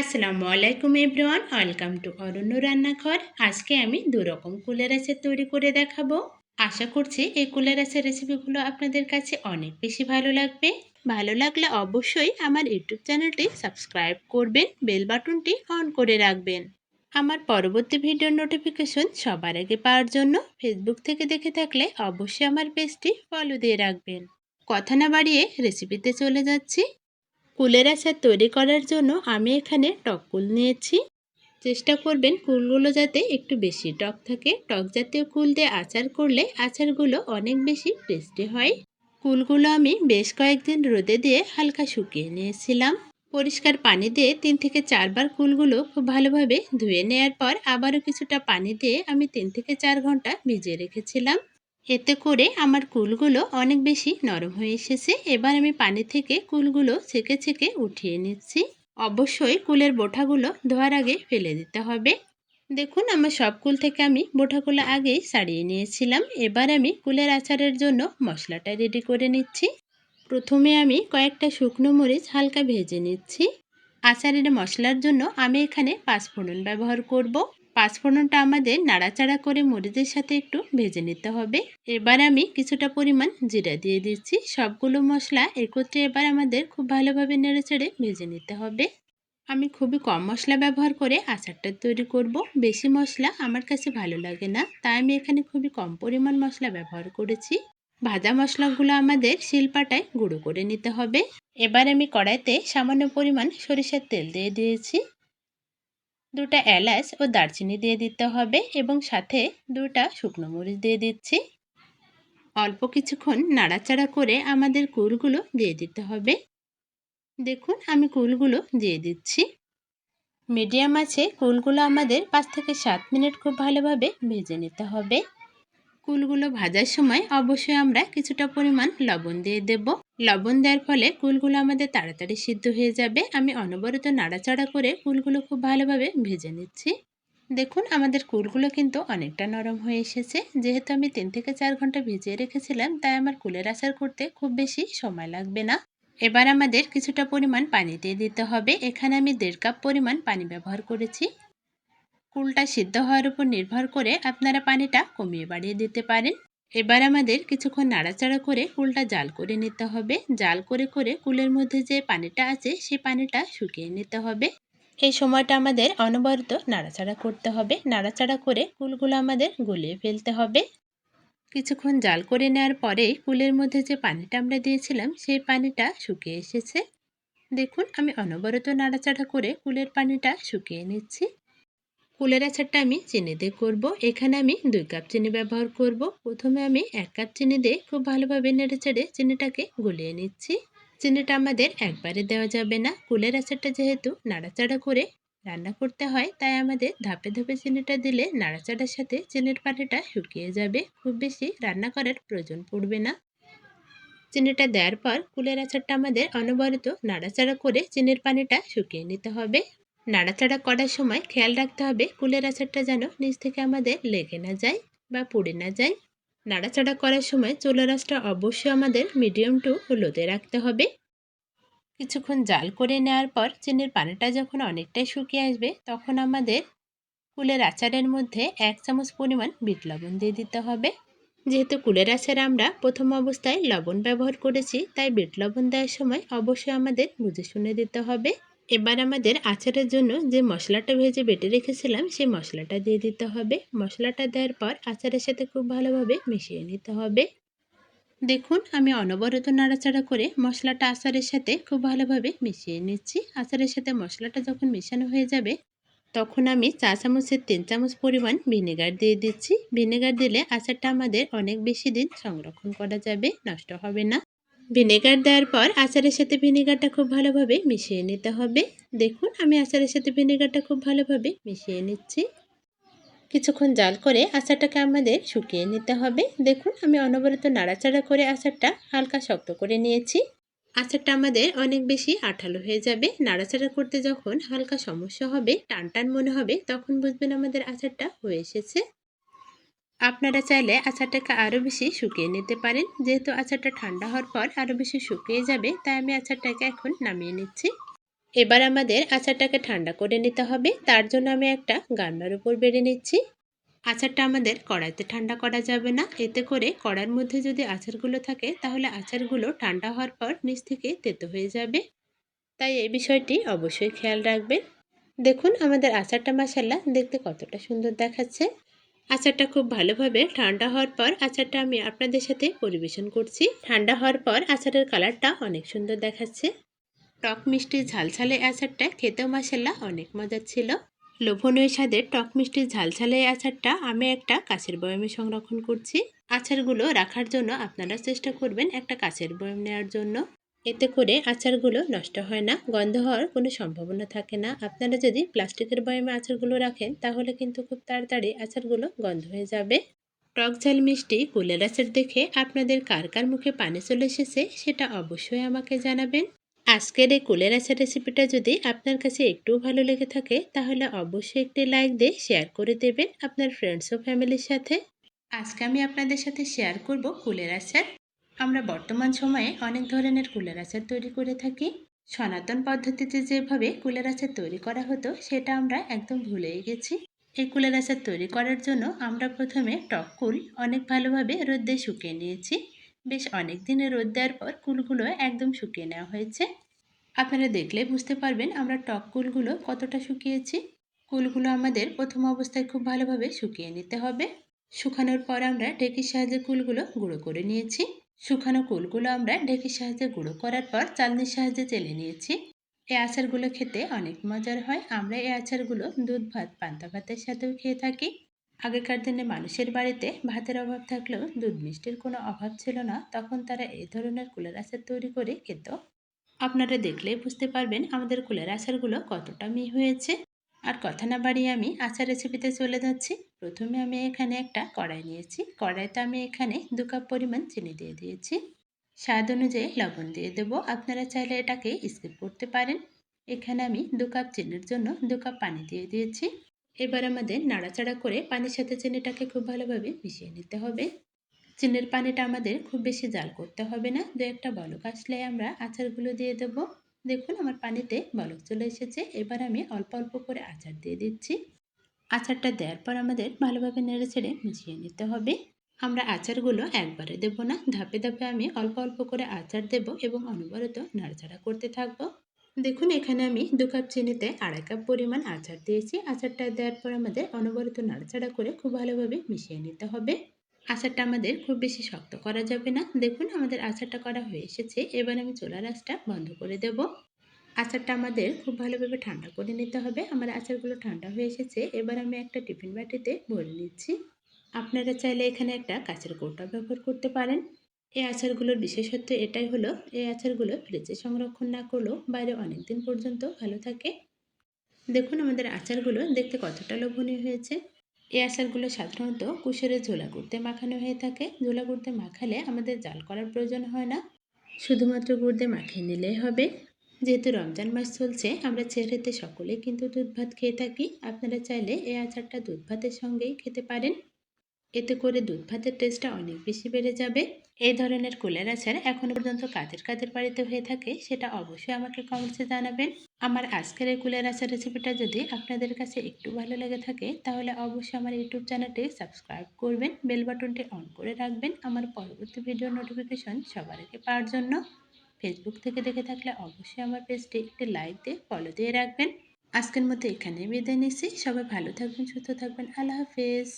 আসসালামু আলাইকুম everyone, welcome to অরণ্য রান্নাঘর। আজকে আমি দু রকম কুলের আচার তৈরি করে দেখাবো। আশা করছি এই কুলের আচার রেসিপিগুলো আপনাদের কাছে অনেক বেশি ভালো লাগবে। ভালো লাগলে অবশ্যই আমার ইউটিউব চ্যানেলটি সাবস্ক্রাইব করবেন, বেল বাটনটি অন করে রাখবেন। আমার পরবর্তী ভিডিওর নোটিফিকেশন সবার আগে পাওয়ার জন্য ফেসবুক থেকে দেখে থাকলে অবশ্যই আমার পেজটি ফলো দিয়ে রাখবেন। কথা না বাড়িয়ে রেসিপিতে চলে যাচ্ছি। কুলের আচার তৈরি করার জন্য আমি এখানে টক কুল নিয়েছি। চেষ্টা করবেন কুলগুলো যাতে একটু বেশি টক থাকে। টক জাতীয় কুল দিয়ে আচার করলে আচারগুলো অনেক বেশি টেস্টি হয়। কুলগুলো আমি বেশ কয়েকদিন রোদে দিয়ে হালকা শুকিয়ে নিয়েছিলাম। পরিষ্কার পানি দিয়ে তিন থেকে চারবার কুলগুলো খুব ভালোভাবে ধুয়ে নেওয়ার পর আবারও কিছুটা পানি দিয়ে আমি তিন থেকে চার ঘণ্টা ভিজিয়ে রেখেছিলাম। এতে করে আমার কুলগুলো অনেক বেশি নরম হয়ে এসেছে। এবার আমি পানি থেকে কুলগুলো ছেঁকে ছেঁকে উঠিয়ে নিচ্ছি। অবশ্যই কুলের বোঠাগুলো ধোয়ার আগে ফেলে দিতে হবে। দেখুন, আমার সব কুল থেকে আমি বোঠাগুলো আগেই সারিয়ে নিয়েছিলাম। এবার আমি কুলের আচারের জন্য মশলাটা রেডি করে নিচ্ছি। প্রথমে আমি কয়েকটা শুকনো মরিচ হালকা ভেজে নিচ্ছি। আচারের মশলার জন্য আমি এখানে পাঁচফোড়ন ব্যবহার করব। পাঁচফোড়নটা আমাদের নাড়াচাড়া করে মরিচের সাথে একটু ভেজে নিতে হবে। এবার আমি কিছুটা পরিমাণ জিরা দিয়ে দিচ্ছি। সবগুলো মশলা একত্রে এবার আমাদের খুব ভালোভাবে নেড়েচেড়ে ভেজে নিতে হবে। আমি খুবই কম মশলা ব্যবহার করে আচারটা তৈরি করব। বেশি মশলা আমার কাছে ভালো লাগে না, তাই আমি এখানে খুবই কম পরিমাণ মশলা ব্যবহার করেছি। ভাজা মশলাগুলো আমাদের শিলপাটায় গুঁড়ো করে নিতে হবে। এবার আমি কড়াইতে সামান্য পরিমাণ সরিষার তেল দিয়ে দিয়েছি। দুটা এলাচ ও দারচিনি দিয়ে দিতে হবে এবং সাথে দুটা শুকনো মরিচ দিয়ে দিচ্ছি। অল্প কিছুক্ষণ নাড়াচাড়া করে আমাদের কুলগুলো দিয়ে দিতে হবে। দেখুন, আমি কুলগুলো দিয়ে দিচ্ছি। মিডিয়াম আছে কুলগুলো আমাদের পাঁচ থেকে সাত মিনিট খুব ভালোভাবে ভেজে নিতে হবে। কুলগুলো ভাজার সময় অবশ্যই আমরা কিছুটা পরিমাণ লবণ দিয়ে দেব। লবণ দেওয়ার ফলে কুলগুলো আমাদের তাড়াতাড়ি সিদ্ধ হয়ে যাবে। আমি অনবরত নাড়াচাড়া করে কুলগুলো খুব ভালোভাবে ভেজে নিচ্ছি। দেখুন, আমাদের কুলগুলো কিন্তু অনেকটা নরম হয়ে এসেছে। যেহেতু আমি তিন থেকে চার ঘণ্টা ভিজিয়ে রেখেছিলাম, তাই আমার কুলের আচার করতে খুব বেশি সময় লাগবে না। এবার আমাদের কিছুটা পরিমাণ পানি দিয়ে দিতে হবে। এখানে আমি দেড় কাপ পরিমাণ পানি ব্যবহার করেছি। কুলটা সিদ্ধ হওয়ার উপর নির্ভর করে আপনারা পানিটা কমিয়ে বাড়িয়ে দিতে পারেন। এবার আমাদের কিছুক্ষণ নাড়াচাড়া করে কুলটা জাল করে নিতে হবে। জাল করে করে কুলের মধ্যে যে পানিটা আছে সেই পানিটা শুকিয়ে নিতে হবে। এই সময়টা আমাদের অনবরত নাড়াচাড়া করতে হবে। নাড়াচাড়া করে কুলগুলো আমাদের গলিয়ে ফেলতে হবে। কিছুক্ষণ জাল করে নেওয়ার পরেই কুলের মধ্যে যে পানিটা আমরা দিয়েছিলাম, সেই পানিটা শুকিয়ে এসেছে। দেখুন, আমি অনবরত নাড়াচাড়া করে কুলের পানিটা শুকিয়ে নিচ্ছি। কুলের আচারটা আমি চিনি দিয়ে করব। এখানে আমি দুই কাপ চিনি ব্যবহার করব। প্রথমে আমি এক কাপ চিনি দিয়ে খুব ভালোভাবে নেড়ে চেড়ে চিনিটাকে গুলিয়ে নিচ্ছি। চিনিটা আমাদের একবারে দেওয়া যাবে না। কুলের আচারটা যেহেতু নাড়াচাড়া করে রান্না করতে হয়, তাই আমাদের ধাপে ধাপে চিনিটা দিলে নাড়াচাড়ার সাথে চিনির পানিটা শুকিয়ে যাবে। খুব বেশি রান্না করার প্রয়োজন পড়বে না। চিনিটা দেওয়ার পর কুলের আচারটা আমাদের অনবরত নাড়াচাড়া করে চিনির পানিটা শুকিয়ে নিতে হবে। নাড়াচাড়া করার সময় খেয়াল রাখতে হবে কুলের আচারটা যেন নিচ থেকে আমাদের লেগে না যায় বা পুড়ে না যায়। নাড়াচাড়া করার সময় চুলার আঁচটা অবশ্যই আমাদের মিডিয়াম টু লোতে রাখতে হবে। কিছুক্ষণ জাল করে নেওয়ার পর চিনির পানিটা যখন অনেকটাই শুকিয়ে আসবে তখন আমাদের কুলের আচারের মধ্যে এক চামচ পরিমাণ বিট লবণ দিয়ে দিতে হবে। যেহেতু কুলের আচারে আমরা প্রথম অবস্থায় লবণ ব্যবহার করেছি, তাই বিট লবণ দেওয়ার সময় অবশ্যই আমাদের বুঝে শুনে দিতে হবে। এবার আমাদের আচারের জন্য যে মশলাটা ভেজে বেটে রেখেছিলাম, সেই মশলাটা দিয়ে দিতে হবে। মশলাটা দেওয়ার পর আচারের সাথে খুব ভালোভাবে মিশিয়ে নিতে হবে। দেখুন, আমি অনবরত নাড়াচাড়া করে মশলাটা আচারের সাথে খুব ভালোভাবে মিশিয়ে নিচ্ছি। আচারের সাথে মশলাটা যখন মেশানো হয়ে যাবে, তখন আমি চা চামচের তিন চামচ পরিমাণ ভিনেগার দিয়ে দিচ্ছি। ভিনেগার দিলে আচারটা আমাদের অনেক বেশি দিন সংরক্ষণ করা যাবে, নষ্ট হবে না। ভিনেগার দেওয়ার পর আচারের সাথে ভিনেগারটা খুব ভালোভাবে মিশিয়ে নিতে হবে। দেখুন, আমি আচারের সাথে ভিনেগারটা খুব ভালোভাবে মিশিয়ে নিচ্ছি। কিছুক্ষণ জাল করে আচারটাকে আমাদের শুকিয়ে নিতে হবে। দেখুন, আমি অনবরত নাড়াচাড়া করে আচারটা হালকা শক্ত করে নিয়েছি। আচারটা আমাদের অনেক বেশি আঠালো হয়ে যাবে। নাড়াচাড়া করতে যখন হালকা সমস্যা হবে টান টান মনে হবে, তখন বুঝবেন আমাদের আচারটা হয়ে এসেছে। আপনারা চাইলে আচারটাকে আরও বেশি শুকিয়ে নিতে পারেন। যেহেতু আচারটা ঠান্ডা হওয়ার পর আরও বেশি শুকিয়ে যাবে, তাই আমি আচারটাকে এখন নামিয়ে নিচ্ছি। এবার আমাদের আচারটাকে ঠান্ডা করে নিতে হবে। তার জন্য আমি একটা গামলার উপর বেড়ে নিচ্ছি। আচারটা আমাদের কড়াইতে ঠান্ডা করা যাবে না। এতে করে কড়ার মধ্যে যদি আচারগুলো থাকে, তাহলে আচারগুলো ঠান্ডা হওয়ার পর নিচ থেকে তেতো হয়ে যাবে। তাই এই বিষয়টি অবশ্যই খেয়াল রাখবেন। দেখুন, আমাদের আচারটা মশালা দেখতে কতটা সুন্দর দেখাচ্ছে। আচারটা খুব ভালোভাবে ঠান্ডা হওয়ার পর আচারটা আমি আপনাদের সাথে পরিবেশন করছি। ঠান্ডা হওয়ার পর আচারের কালারটা অনেক সুন্দর দেখাচ্ছে। টক মিষ্টি ঝালঝালে আচারটা খেতেও মশালা অনেক মজার ছিল। লোভনীয় স্বাদের টক মিষ্টি ঝালঝালে আচারটা আমি একটা কাছের বয়ামে সংরক্ষণ করছি। আচারগুলো রাখার জন্য আপনারা চেষ্টা করবেন একটা কাছের বয়াম নেওয়ার জন্য। এতে করে আচারগুলো নষ্ট হয় না, গন্ধ হওয়ার কোনো সম্ভাবনা থাকে না। আপনারা যদি প্লাস্টিকের বয়ামে আচারগুলো রাখেন, তাহলে কিন্তু খুব তাড়াতাড়ি আচারগুলো গন্ধ হয়ে যাবে। টক ঝাল মিষ্টি কুলের আচার দেখে আপনাদের কার কার মুখে পানি চলে এসেছে, সেটা অবশ্যই আমাকে জানাবেন। আজকের এই কুলের আচার রেসিপিটা যদি আপনার কাছে একটু ভালো লেগে থাকে, তাহলে অবশ্যই একটি লাইক দিয়ে শেয়ার করে দেবেন আপনার ফ্রেন্ডস ও ফ্যামিলির সাথে। আজকে আমি আপনাদের সাথে শেয়ার করব কুলের আচার। আমরা বর্তমান সময়ে অনেক ধরনের কুলের আচার তৈরি করে থাকি। সনাতন পদ্ধতিতে যেভাবে কুলের আচার তৈরি করা হতো, সেটা আমরা একদম ভুলেই গেছি। এই কুলের আচার তৈরি করার জন্য আমরা প্রথমে টক কুল অনেক ভালোভাবে রোদ্দে শুকিয়ে নিয়েছি। বেশ অনেক দিনে রোদ দেওয়ার পর কুলগুলো একদম শুকিয়ে নেওয়া হয়েছে। আপনারা দেখলে বুঝতে পারবেন আমরা টক কুলগুলো কতটা শুকিয়েছি। কুলগুলো আমাদের প্রথম অবস্থায় খুব ভালোভাবে শুকিয়ে নিতে হবে। শুকানোর পর আমরা ঢেকির সাহায্যে কুলগুলো গুঁড়ো করে নিয়েছি। শুকানো কুলগুলো আমরা ঢেকির সাহায্যে গুঁড়ো করার পর চালনির সাহায্যে চেলে নিয়েছি। এই আচারগুলো খেতে অনেক মজার হয়। আমরা এই আচারগুলো দুধ ভাত, পান্তা ভাতের সাথেও খেয়ে থাকি। আগেকার দিনে মানুষের বাড়িতে ভাতের অভাব থাকলেও দুধ মিষ্টির কোনো অভাব ছিল না। তখন তারা এই ধরনের কুলের আচার তৈরি করে খেত। আপনারা দেখলেই বুঝতে পারবেন আমাদের কুলের আচারগুলো কতটা মি হয়েছে। আর কথা না বাড়িয়ে আমি আচার রেসিপিতে চলে যাচ্ছি। প্রথমে আমি এখানে একটা কড়াই নিয়েছি। কড়াইতে আমি এখানে দু কাপ পরিমাণ চিনি দিয়ে দিয়েছি। স্বাদ অনুযায়ী লবণ দিয়ে দেবো। আপনারা চাইলে এটাকে স্কিপ করতে পারেন। এখানে আমি দু কাপ চিনির জন্য দু কাপ পানি দিয়ে দিয়েছি। এবার আমাদের নাড়াচাড়া করে পানির সাথে চিনিটাকে খুব ভালোভাবে মিশিয়ে নিতে হবে। চিনির পানিটা আমাদের খুব বেশি জাল করতে হবে না। দু একটা বলক আসলে আমরা আচারগুলো দিয়ে দেব। দেখুন, আমার পানিতে বলক চলে এসেছে। এবার আমি অল্প অল্প করে আচার দিয়ে দিচ্ছি। আচারটা দেওয়ার পর আমাদের ভালোভাবে নেড়ে ছেড়ে মিশিয়ে নিতে হবে। আমরা আচারগুলো একবারে দেব না। ধাপে ধাপে আমি অল্প অল্প করে আচার দেব এবং অনবরত নাড়াচাড়া করতে থাকব। দেখুন, এখানে আমি দু কাপ চিনিতে আড়াই কাপ পরিমাণ আচার দিয়েছি। আচারটা দেওয়ার পর আমাদের অনবরত নাড়াচাড়া করে খুব ভালোভাবে মিশিয়ে নিতে হবে। আচারটা আমাদের খুব বেশি শক্ত করা যাবে না। দেখুন আমাদের আচারটা করা হয়ে এসেছে। এবার আমি চোলা রাসটা বন্ধ করে দেব। আচারটা আমাদের খুব ভালোভাবে ঠান্ডা করে নিতে হবে। আমার আচারগুলো ঠান্ডা হয়ে এসেছে। এবার আমি একটা টিফিন বাটিতে ভরে নিচ্ছি। আপনারা চাইলে এখানে একটা কাঁচের কৌটা ব্যবহার করতে পারেন। এই আচারগুলোর বিশেষত্ব এটাই হলো, এই আচারগুলো ফ্রিজে সংরক্ষণ না করলেও বাইরে অনেক দিন পর্যন্ত ভালো থাকে। দেখুন আমাদের আচারগুলো দেখতে কতটা লোভনীয় হয়েছে। এই আচারগুলো সাধারণত কুশারের ঝোলা গুড়তে মাখানো হয়ে থাকে। ঝোলা গুড়তে মাখালে আমাদের জাল করার প্রয়োজন হয় না। শুধুমাত্র গুড়তে মাখিয়ে নিলেই হবে। যেহেতু রমজান মাস চলছে, আমরা চেহারাতে সকলে কিন্তু দুধ ভাত খেয়ে থাকি। আপনারা চাইলে এই আচারটা দুধ ভাতের সঙ্গেই খেতে পারেন। এতে করে দুধ ভাতের টেস্টটা অনেক বেশি বেড়ে যাবে। এই ধরনের কুলের আচার এখনও পর্যন্ত কাদের কাদের বাড়িতে হয়ে থাকে সেটা অবশ্যই আমাকে কমেন্টসে জানাবেন। আমার আজকের এই কুলের আচার রেসিপিটা যদি আপনাদের কাছে একটু ভালো লেগে থাকে, তাহলে অবশ্যই আমার ইউটিউব চ্যানেলটি সাবস্ক্রাইব করবেন বেল বাটনটি অন করে রাখবেন। আমার পরবর্তী ভিডিও নোটিফিকেশন সবার আগে পাওয়ার জন্য। ফেসবুক থেকে দেখে থাকলে অবশ্যই আমার পেজটি একটি লাইক দিয়ে ফলো দিয়ে রাখবেন। আজকের মতো এখানে বিদায় নিচ্ছি। সবাই ভালো থাকবেন, সুস্থ থাকবেন। আল্লাহ হাফেজ।